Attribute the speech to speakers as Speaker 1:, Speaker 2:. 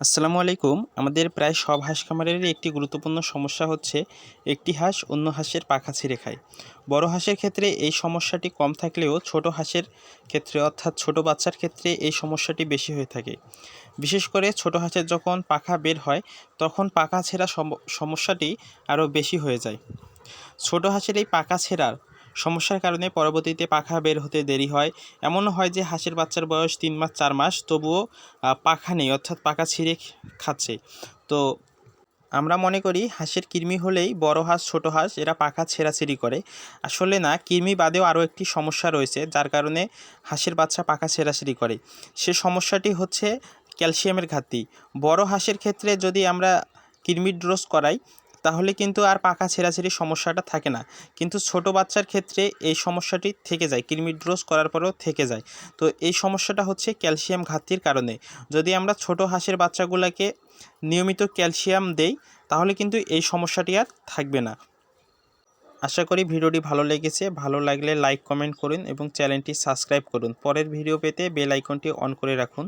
Speaker 1: আসসালামু আলাইকুম। আমাদের প্রায় সব হাঁস খামারেরই একটি গুরুত্বপূর্ণ সমস্যা হচ্ছে একটি হাঁস অন্য হাঁসের পাখা ছিঁড়ে খায়। বড় হাঁসের ক্ষেত্রে এই সমস্যাটি কম থাকলেও ছোট হাঁসের ক্ষেত্রে অর্থাৎ ছোট বাচ্চার ক্ষেত্রে এই সমস্যাটি বেশি হয়ে থাকে। বিশেষ করে ছোট হাঁসের যখন পাখা বের হয়, তখন পাখা ছেঁড়া সম- সমস্যাটি আরও বেশি হয়ে যায়। ছোট হাঁসের এই পাখা ছেঁড়ার সমস্যার কারণে পরবর্তীতে পাখা বের হতে দেরি হয়। এমনও হয় যে হাঁসের বাচ্চার বয়স তিন মাস, চার মাস, তবুও পাখা নেই, অর্থাৎ পাখা ছিঁড়ে খাচ্ছে। তো আমরা মনে করি হাঁসের কৃমি হলেই বড় হাঁস, ছোট হাঁস, এরা পাখা ছেঁড়াছিঁড়ি করে। আসলে না, কৃমি বাদেও আরও একটি সমস্যা রয়েছে, যার কারণে হাঁসের বাচ্চা পাখা ছেঁড়াছিঁড়ি করে। সে সমস্যাটি হচ্ছে ক্যালসিয়ামের ঘাটতি। বড় হাঁসের ক্ষেত্রে যদি আমরা কৃমির ডোজ করাই তাহলে কিন্তু আর পাখা ছেঁড়াছিঁড়ির সমস্যাটা থাকে না। কিন্তু ছোট বাচ্চার ক্ষেত্রে এই সমস্যাটি থেকে যায়, কৃমির ডোজ করার পরেও থেকে যায়। তো এই সমস্যাটা হচ্ছে ক্যালসিয়াম ঘাটতির কারণে। যদি আমরা ছোট হাঁসের বাচ্চাগুলোকে নিয়মিত ক্যালসিয়াম দেই, তাহলে কিন্তু এই সমস্যাটি আর থাকবে না। আশা করি ভিডিওটি ভালো লেগেছে। ভালো লাগলে লাইক, কমেন্ট করুন এবং চ্যানেলটি সাবস্ক্রাইব করুন। পরের ভিডিও পেতে বেল আইকনটি অন করে রাখুন।